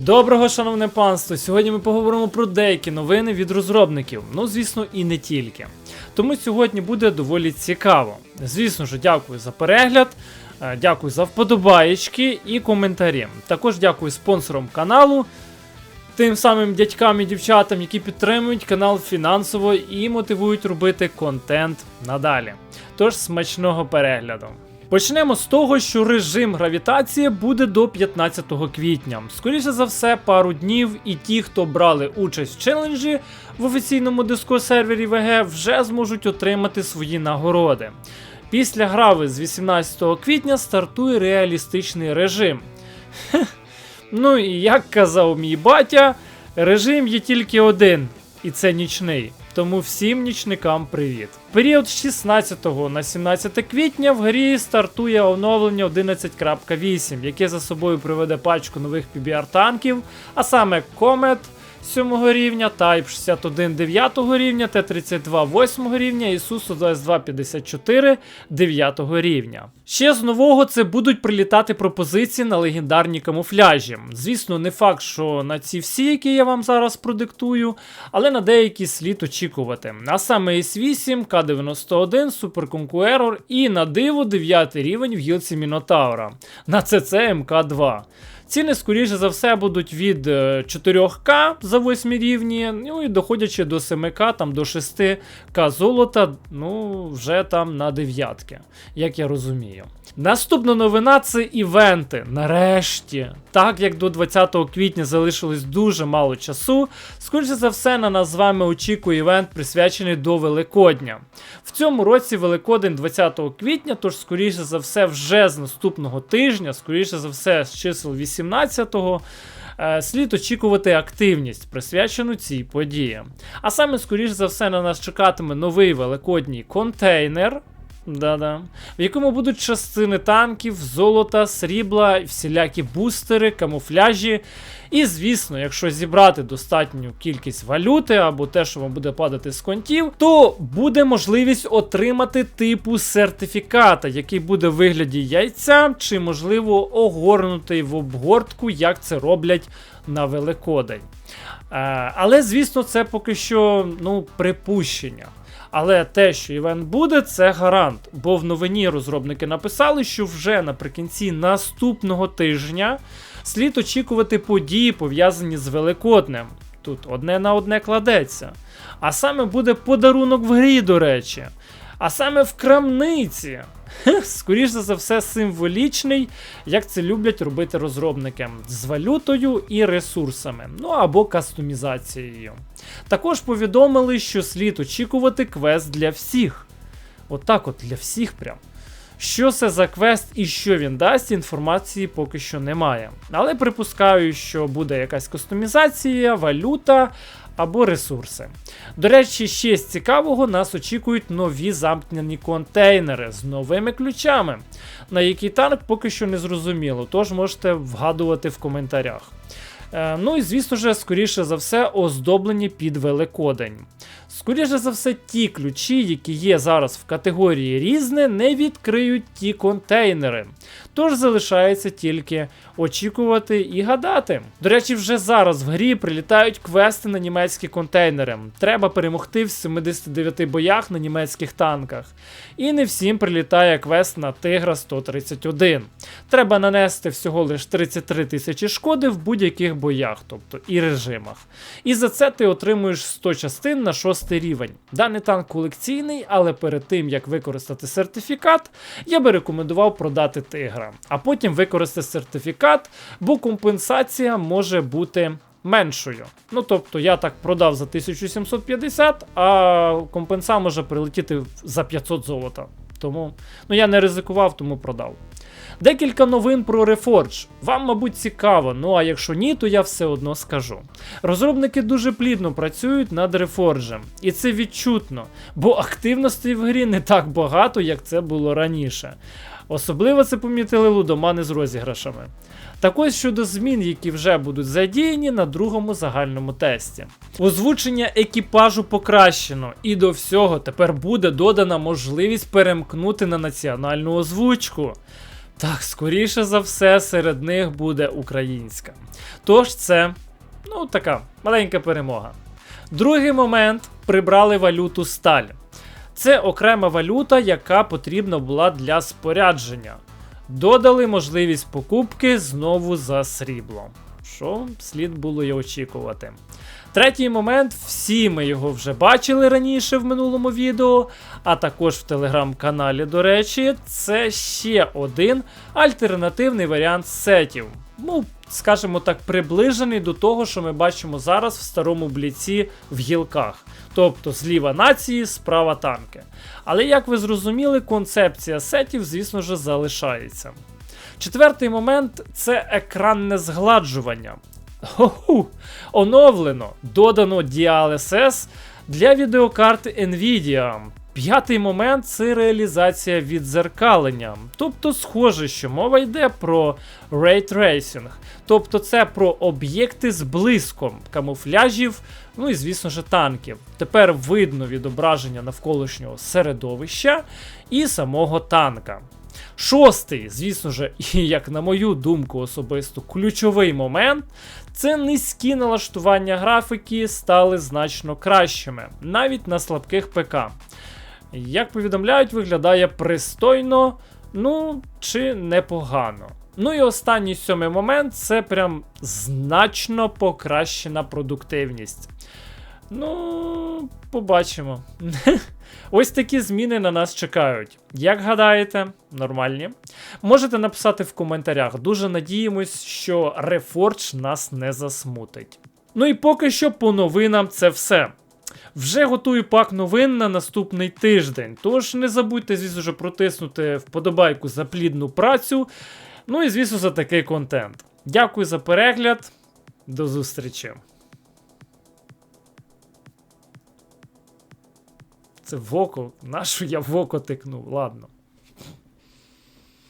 Доброго, шановне панство! Сьогодні ми поговоримо про деякі новини від розробників. Ну, звісно, і не тільки. Тому сьогодні буде доволі цікаво. Звісно ж, дякую за перегляд, е, дякую за вподобаєчки і коментарі. Також дякую спонсорам каналу, тим самим дядькам і дівчатам, які підтримують канал фінансово і мотивують робити контент надалі. Тож смачного перегляду. Почнемо з того, що режим гравітації буде до 15 квітня. Скоріше за все, пару днів, і ті, хто брали участь в челенджі в офіційному диско сервері ВГ, вже зможуть отримати свої нагороди. Після грави з 18 квітня стартує реалістичний режим. Хех. Ну і як казав мій батя, режим є тільки один, і це нічний. Тому всім нічникам привіт. В період з 16 на 17 квітня в грі стартує оновлення 11.8, яке за собою приведе пачку нових PBR танків, а саме Comet 7 рівня, Type 61 9 рівня, Т-32 8 рівня і Су-122 54 9 рівня. Ще з нового це будуть прилітати пропозиції на легендарні камуфляжі. Звісно, не факт, що на ці всі, які я вам зараз продиктую, але на деякі слід очікувати. А саме С8, К91, Super Conqueror і на диво 9 рівень в гілці Мінотаура на ЦЦ МК2. Ціни, скоріше за все, будуть від е, 4К за 8 рівні, ну і доходячи до 7К, там до 6К золота, ну вже там на дев'ятки, як я розумію. Наступна новина це івенти. Нарешті, так як до 20 квітня залишилось дуже мало часу, скоріше за все на нас з вами очікує івент, присвячений до Великодня. В цьому році Великодень 20 квітня, тож скоріше за все, вже з наступного тижня, скоріше за все, з чисел 18-го. е, Слід очікувати активність, присвячену цій події. А саме, скоріш за все, на нас чекатиме новий великодній контейнер. Да-да. В якому будуть частини танків, золота, срібла, всілякі бустери, камуфляжі. І, звісно, якщо зібрати достатню кількість валюти або те, що вам буде падати з контів, то буде можливість отримати типу сертифіката, який буде в вигляді яйця, чи, можливо, огорнутий в обгортку, як це роблять на Великодень. Е, але, звісно, це поки що ну, припущення. Але те, що івент буде, це гарант. Бо в новині розробники написали, що вже наприкінці наступного тижня слід очікувати події, пов'язані з Великоднем. Тут одне на одне кладеться. А саме буде подарунок в грі, до речі. А саме в крамниці. Скоріше за все, символічний, як це люблять робити розробники, з валютою і ресурсами, ну або кастомізацією. Також повідомили, що слід очікувати квест для всіх. Отак от, для всіх прям. Що це за квест і що він дасть, інформації поки що немає. Але припускаю, що буде якась кастомізація, валюта або ресурси. До речі, ще з цікавого нас очікують нові замкнені контейнери з новими ключами, на який танк поки що не зрозуміло, тож можете вгадувати в коментарях. Е, Ну і звісно ж, скоріше за все, оздоблені під Великодень. Скоріше за все, ті ключі, які є зараз в категорії різне, не відкриють ті контейнери. Тож залишається тільки очікувати і гадати. До речі, вже зараз в грі прилітають квести на німецькі контейнери. Треба перемогти в 79 боях на німецьких танках. І не всім прилітає квест на Тигра 131. Треба нанести всього лише 33 тисячі шкоди в будь-яких боях, тобто і режимах. І за це ти отримуєш 100 частин на 6 рівень. Даний танк колекційний, але перед тим як використати сертифікат, я би рекомендував продати тигра, а потім використати сертифікат, бо компенсація може бути. Меншою. Ну тобто я так продав за 1750, а компенса може прилетіти за 500 золота. Тому ну я не ризикував, тому продав. Декілька новин про Reforge. Вам, мабуть, цікаво, ну а якщо ні, то я все одно скажу. Розробники дуже плідно працюють над Reforge, і це відчутно, бо активностей в грі не так багато, як це було раніше. Особливо це помітили лудомани з розіграшами. Так ось щодо змін, які вже будуть задіяні на другому загальному тесті. Озвучення екіпажу покращено, і до всього тепер буде додана можливість перемкнути на національну озвучку. Так, скоріше за все, серед них буде українська. Тож це, ну, така маленька перемога. Другий момент прибрали валюту сталь. Це окрема валюта, яка потрібна була для спорядження. Додали можливість покупки знову за срібло. Що слід було й очікувати. Третій момент, всі ми його вже бачили раніше в минулому відео, а також в телеграм-каналі, до речі, це ще один альтернативний варіант сетів. Ну, скажімо так, приближений до того, що ми бачимо зараз в старому бліці в гілках. Тобто зліва нації, справа танки. Але як ви зрозуміли, концепція сетів, звісно ж, залишається. Четвертий момент це екранне згладжування. Хо-ху! Оновлено, додано DLSS для відеокарт Nvidia. П'ятий момент це реалізація відзеркалення. Тобто, схоже, що мова йде про Ray Tracing. Тобто це про об'єкти з блиском, камуфляжів, ну і звісно ж танків. Тепер видно відображення навколишнього середовища і самого танка. Шостий, звісно ж, і як на мою думку, особисто ключовий момент це низькі налаштування графіки стали значно кращими, навіть на слабких ПК. Як повідомляють, виглядає пристойно, ну чи непогано. Ну і останній сьомий момент це прям значно покращена продуктивність. Побачимо. Ось такі зміни на нас чекають. Як гадаєте, нормальні? Можете написати в коментарях. Дуже надіємось, що Reforge нас не засмутить. Ну і поки що по новинам це все. Вже готую пак новин на наступний тиждень. Тож не забудьте, звісно ж, протиснути вподобайку за плідну працю. Ну і звісно, за такий контент. Дякую за перегляд. До зустрічі. Це в око. Нащо я в око тикнув? Ладно.